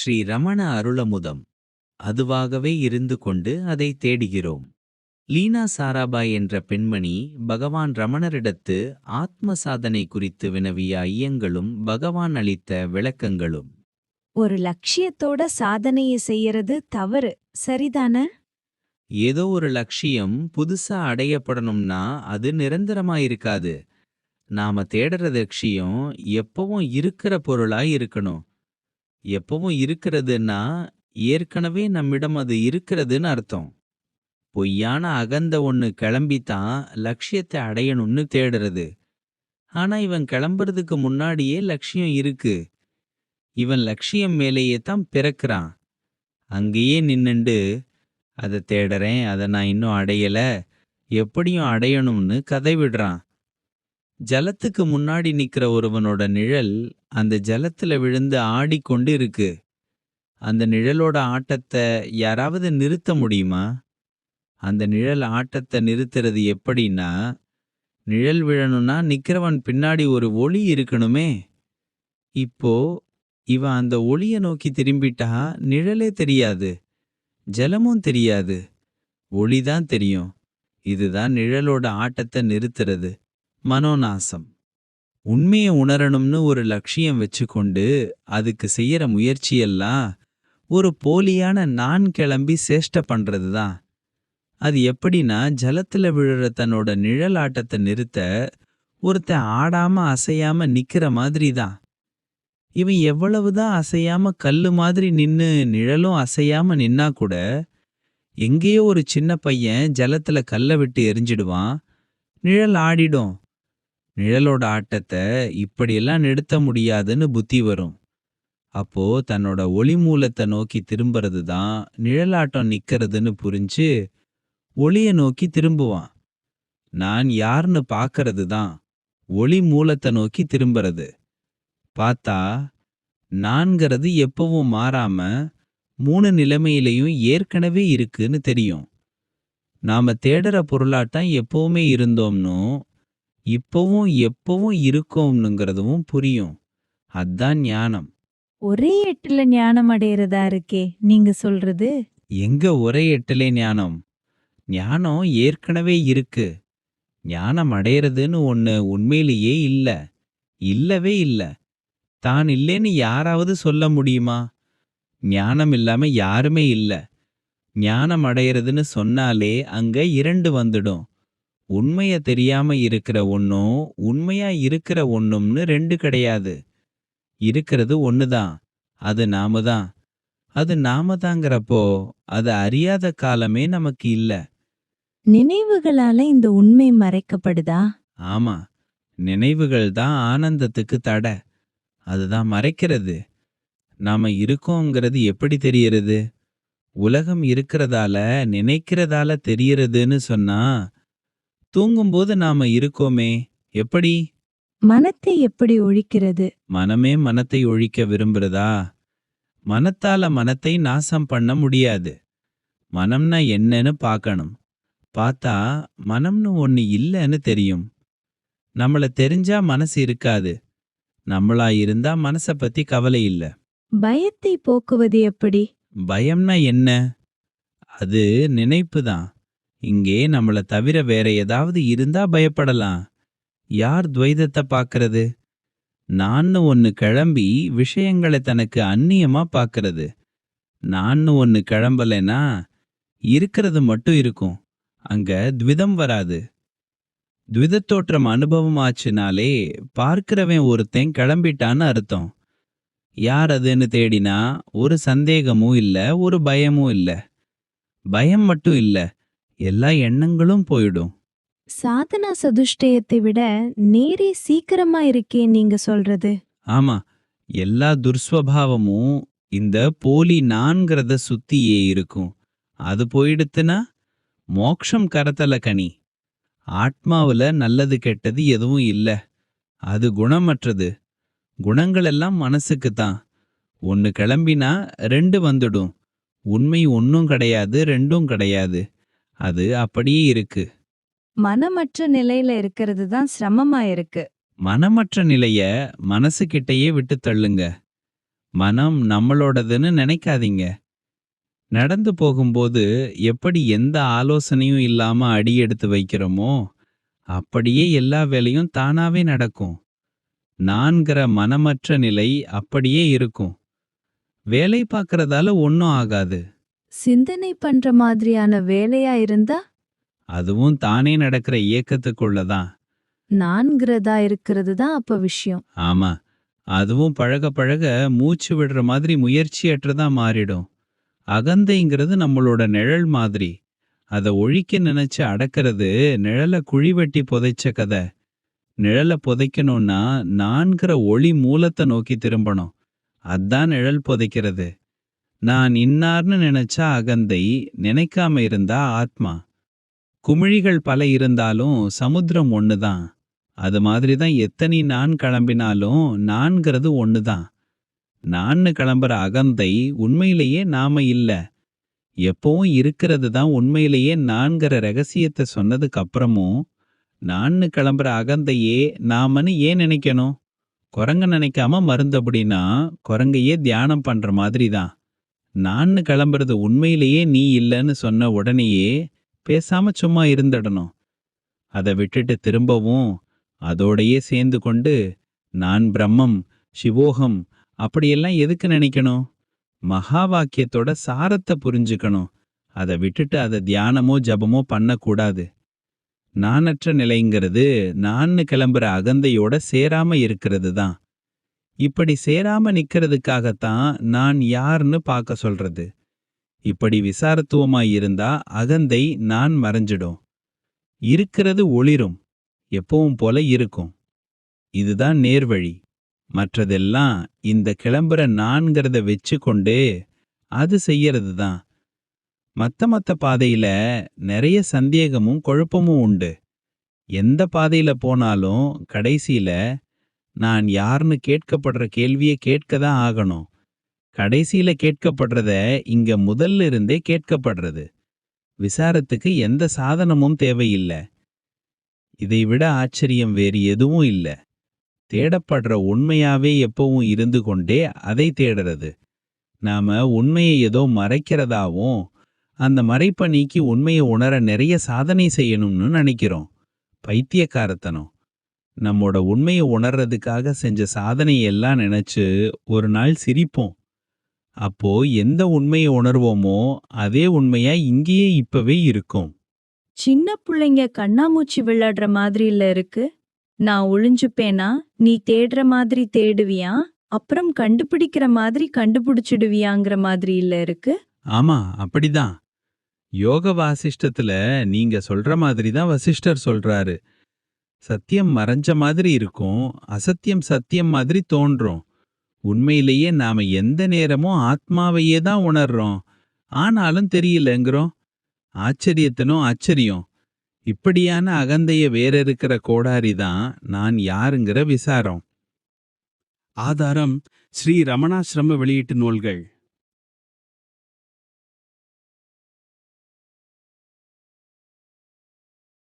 ஸ்ரீ ரமண அருளமுதம். அதுவாகவே இருந்து கொண்டு அதை தேடுகிறோம். லீனா சாராபாய் என்ற பெண்மணி பகவான் ரமணரிடத்து ஆத்ம சாதனை குறித்து வினவிய ஐயங்களும் பகவான் அளித்த விளக்கங்களும். ஒரு லட்சியத்தோட சாதனைய செய்யறது தவறு சரிதானே? ஏதோ ஒரு லட்சியம் புதுசா அடையப்படணும்னா அது நிரந்தரமா இருக்காது. நாம தேடுற லட்சியம் எப்பவும் இருக்கிற பொருளா இருக்கணும். எப்பவும் இருக்கிறதுன்னா ஏற்கனவே நம்மிடம் அது இருக்கிறதுன்னு அர்த்தம். பொய்யான அகந்த ஒன்று கிளம்பித்தான் லட்சியத்தை அடையணும்னு தேடுறது. ஆனா இவன் கிளம்புறதுக்கு முன்னாடியே லட்சியம் இருக்கு. இவன் லட்சியம் மேலேயே தான் பிறக்கிறான். அங்கேயே நின்னுண்டு அதை தேடுறேன் அதை நான் இன்னும் அடையல எப்படியும் அடையணும்னு கதை விடுறான். ஜலத்துக்கு முன்னாடி நிக்கிற ஒருவனோட நிழல் அந்த ஜலத்துல விழுந்து ஆடிக்கொண்டு இருக்கு அந்த நிழலோட ஆட்டத்தை யாராவது நிறுத்த முடியுமா? அந்த நிழல் ஆட்டத்தை நிறுத்துறது எப்படின்னா நிழல் விழணும்னா நிக்கிறவன் பின்னாடி ஒரு ஒளி இருக்கணுமே. இப்போ இவன் அந்த ஒளியை நோக்கி திரும்பிட்டா நிழலே தெரியாது ஜலமும் தெரியாது ஒளிதான் தெரியும். இதுதான் நிழலோட ஆட்டத்தை நிறுத்துறது. மனோநாசம். உண்மையை உணரணும்னு ஒரு லட்சியம் வச்சுக்கொண்டு அதுக்கு செய்யற முயற்சியெல்லாம் ஒரு போலியான நான் கிளம்பி சேஷ்ட பண்றதுதான். அது எப்படின்னா ஜலத்துல விழுற தன்னோட நிழல் ஆட்டத்தை நிறுத்த ஒருத்தன் ஆடாம அசையாம நிக்கிற மாதிரி தான் இவன் எவ்வளவுதான் அசையாம கல்லு மாதிரி நின்னு நிழலும் அசையாம நின்னா கூட எங்கேயோ ஒரு சின்ன பையன் ஜலத்துல கல்லை விட்டு எரிஞ்சிடுவான் நிழல் ஆடிடும். நிழலோட ஆட்டத்தை இப்படியெல்லாம் நிறுத்த முடியாதுன்னு புத்தி வரும். அப்போ தன்னோட ஒளி மூலத்தை நோக்கி திரும்புறது தான் நிழலாட்டம் நிக்கிறதுன்னு புரிஞ்சு ஒளிய நோக்கி திரும்புவான். நான் யாருன்னு பார்க்கறது தான் ஒளி மூலத்தை நோக்கி திரும்புறது. பார்த்தா நான்கிறது எப்பவும் மாறாம மூணு நிலைமையிலையும் ஏற்கனவே இருக்குன்னு தெரியும். நாம தேடுற பொருளாட்டம் எப்பவுமே இருந்தோம்னும் இப்பவும் எப்பவும் இருக்கோம்னுங்கிறதும் புரியும். அதான் ஞானம். ஒரே எட்டுல ஞானம் அடையறதா இருக்கே நீங்க சொல்றது? எங்க ஒரே எட்டிலே ஞானம்? ஞானம் ஏற்கனவே இருக்கு. ஞானம் அடையறதுன்னு ஒண்ணு உண்மையிலேயே இல்ல. இல்லவே இல்ல. தான் இல்லைன்னு யாராவது சொல்ல முடியுமா? ஞானம் இல்லாம யாருமே இல்ல. ஞானம் அடையறதுன்னு சொன்னாலே அங்க இரண்டு வந்துடும். உண்மைய தெரியாம இருக்கிற ஒன்னும் உண்மையா இருக்கிற ஒண்ணும்னு ரெண்டு கிடையாது. இருக்கிறது ஒண்ணுதான். அது நாம தான் அது நாம தாங்கிறப்போ அது அறியாத காலமே நமக்கு இல்ல. நினைவுகளால இந்த உண்மை மறைக்கப்படுதா? ஆமா. நினைவுகள் தான் ஆனந்தத்துக்கு தடை. அதுதான் மறைக்கிறது. நாம இருக்கோங்கிறது எப்படி தெரியறது உலகம் இருக்கிறதால நினைக்கிறதால தெரியறதுன்னு சொன்னா தூங்கும்போது நாம இருக்கோமே எப்படி? மனத்தை எப்படி ஒழிக்கிறது? மனமே மனத்தை ஒழிக்க விரும்புறதா? மனத்தால மனத்தை நாசம் பண்ண முடியாது. மனம்னா என்னன்னு பார்க்கணும். பார்த்தா மனம்னு ஒன்னு இல்லைன்னு தெரியும். நம்மள தெரிஞ்சா மனசு இருக்காது. நம்மளா இருந்தா மனச பத்தி கவலை இல்ல. பயத்தை போக்குவது எப்படி? பயம்னா என்ன? அது நினைப்பு தான். இங்கே நம்மள தவிர வேற ஏதாவது இருந்தா பயப்படலாம். யார் துவைதத்தை பார்க்கறது? நான்னு ஒன்னு கிளம்பி விஷயங்களை தனக்கு அந்நியமா பார்க்கறது. நான்னு ஒன்னு கிளம்பலைன்னா இருக்கிறது மட்டும் இருக்கும். அங்க துவிதம் வராது. துவிதத்தோற்றம் அனுபவம் ஆச்சுனாலே பார்க்கிறவன் ஒருத்தன் கிளம்பிட்டான்னு அர்த்தம். யார் அதுன்னு தேடினா ஒரு சந்தேகமும் இல்ல ஒரு பயமும் இல்ல. பயம் மட்டும் இல்ல. எல்லா எண்ணங்களும் போயிடும். சாதனா சதுஷ்டயத்தை விட நேரே சீக்கிரமா இருக்கே நீங்க சொல்றது. ஆமா எல்லா துர்ஸ்வபாவமும் இந்த போலி நான்கிறத சுத்தியே இருக்கும். அது போயிடுத்துனா மோக்ஷம் கரத்தல கனி. ஆத்மாவுல நல்லது கெட்டது எதுவும் இல்ல. அது குணமற்றது. குணங்கள் எல்லாம் மனசுக்கு தான். ஒன்னு கிளம்பினா ரெண்டு வந்துடும். உண்மை ஒன்னும் கிடையாது ரெண்டும் கிடையாது. அது அப்படியே இருக்கு. மனமற்ற நிலையில இருக்கிறது தான் சிரமமா இருக்கு. மனமற்ற நிலைய மனசுகிட்டயே விட்டு தள்ளுங்க. மனம் நம்மளோடதுன்னு நினைக்காதீங்க. நடந்து போகும்போது எப்படி எந்த ஆலோசனையும் இல்லாம அடி எடுத்து வைக்கிறோமோ அப்படியே எல்லா வேலையும் தானாவே நடக்கும். நான்கிற மனமற்ற நிலை அப்படியே இருக்கும். வேலை பார்க்கறதால ஒன்றும் ஆகாது. சிந்தனை பண்ற மாதிரியான வேலையா இருந்தா? அதுவும் தானே நடக்கிற இயக்கத்துக்குள்ளதான். நான்கிறதா இருக்கிறது தான் அப்ப விஷயம். ஆமா. அதுவும் பழக பழக மூச்சு விடுற மாதிரி முயற்சியற்றதா மாறிடும். அகந்தைங்கிறது நம்மளோட நிழல் மாதிரி. அதை ஒழிக்க நினைச்சு அடக்கிறது நிழலை குழி வெட்டி புதைச்ச கதை. நிழலை புதைக்கணும்னா நான்கிற ஒளி மூலத்தை நோக்கி திரும்பணும். அதான் நிழல் புதைக்கிறது. நான் இன்னார்னு நினைச்சா அகந்தை நினைக்காம இருந்தா ஆத்மா. குமிழிகள் பல இருந்தாலும் சமுத்திரம் ஒண்ணுதான். அது மாதிரி தான் எத்தனை நான் கிளம்பினாலும் நான்கிறது ஒன்று தான் நான்னு கிளம்புற அகந்தை உண்மையிலேயே நாம இல்ல. எப்பவும் இருக்கிறது தான் உண்மையிலேயே நான்கிற ரகசியத்தை சொன்னதுக்கு அப்புறமும் நான்னு கிளம்புற அகந்தையே நாமன்னு ஏன் நினைக்கணும்? குரங்க நினைக்காம மருந்தபடினா குரங்கையே தியானம் பண்ற மாதிரி தான் நான்னு கிளம்புறது உண்மையிலேயே நீ இல்லைன்னு சொன்ன உடனேயே பேசாம சும்மா இருந்துடணும். அதை விட்டுட்டு திரும்பவும் அதோடையே சேர்ந்து கொண்டு நான் பிரம்மம் சிவோகம் அப்படியெல்லாம் எதுக்கு நினைக்கணும்? மகா வாக்கியத்தோட சாரத்தை புரிஞ்சுக்கணும். அதை விட்டுட்டு அதை தியானமோ ஜபமோ பண்ணக்கூடாது. நானற்ற நிலைங்கிறது நான்னு கிளம்புற அகந்தையோட சேராம இருக்கிறது தான். இப்படி சேராம நிக்கிறதுக்காகத்தான் நான் யார்னு பார்க்க சொல்றது. இப்படி விசாரத்துவமாய் இருந்தா அகந்தை நான் மறைஞ்சிடும். இருக்கிறது ஒளிரும் எப்பவும் போல இருக்கும். இதுதான் நேர்வழி. மற்றதெல்லாம் இந்த கிளம்புற நான்கிறத வச்சு கொண்டு அது செய்யறது தான் மத்த மத்த பாதையில நிறைய சந்தேகமும் குழப்பமும் உண்டு. எந்த பாதையில போனாலும் கடைசியில நான் யாருன்னு கேட்கப்படுற கேள்வியை கேட்க தான் ஆகணும். கடைசியில கேட்கப்படுறத இங்க முதல்ல இருந்தே கேட்கப்படுறது. விசாரத்துக்கு எந்த சாதனமும் தேவையில்லை. இதை விட ஆச்சரியம் வேறு எதுவும் இல்ல. தேடப்படுற உண்மையாவே எப்பவும் இருந்து கொண்டே அதை தேடுறது. நாம உண்மையை ஏதோ மறைக்கிறதாவும் அந்த மறைப்ப நீக்கி உண்மையை உணர நிறைய சாதனை செய்யணும்னு நினைக்கிறோம். பைத்தியக்காரத்தனம். நம்மோட உண்மையை உணர்றதுக்காக செஞ்ச சாதனையெல்லாம் நினைச்சு ஒரு நாள் சிரிப்போம். அப்போ எந்த உண்மையை உணர்வோமோ அதே உண்மையா இங்கேயே இப்பவே இருக்கும். சின்ன புள்ளைங்க கண்ணாமூச்சி விளையாடுற மாதிரி இல்ல இருக்கு. நான் ஒளிஞ்சுப்பேனா? நீ தேடுற மாதிரி தேடுவியா? அப்புறம் கண்டுபிடிக்கிற மாதிரி கண்டுபிடிச்சிடுவியாங்கிற மாதிரி இல்ல இருக்கு. ஆமா அப்படிதான். யோக வாசிஷ்டத்துல நீங்க சொல்ற மாதிரி தான் வசிஷ்டர் சொல்றாரு. சத்தியம் மறைஞ்ச மாதிரி இருக்கும் அசத்தியம் சத்தியம் மாதிரி தோன்றும். உண்மையிலேயே நாம எந்த நேரமும் ஆத்மாவையே தான் உணர்றோம். ஆனாலும் தெரியலங்கிறோம். ஆச்சரியத்தனும் ஆச்சரியம். இப்படியான அகந்தைய வேற இருக்கிற கோடாரி தான் நான் யாருங்கிற விசாரம். ஆதாரம் ஸ்ரீ ரமணாசிரம வெளியீட்டு நூல்கள்.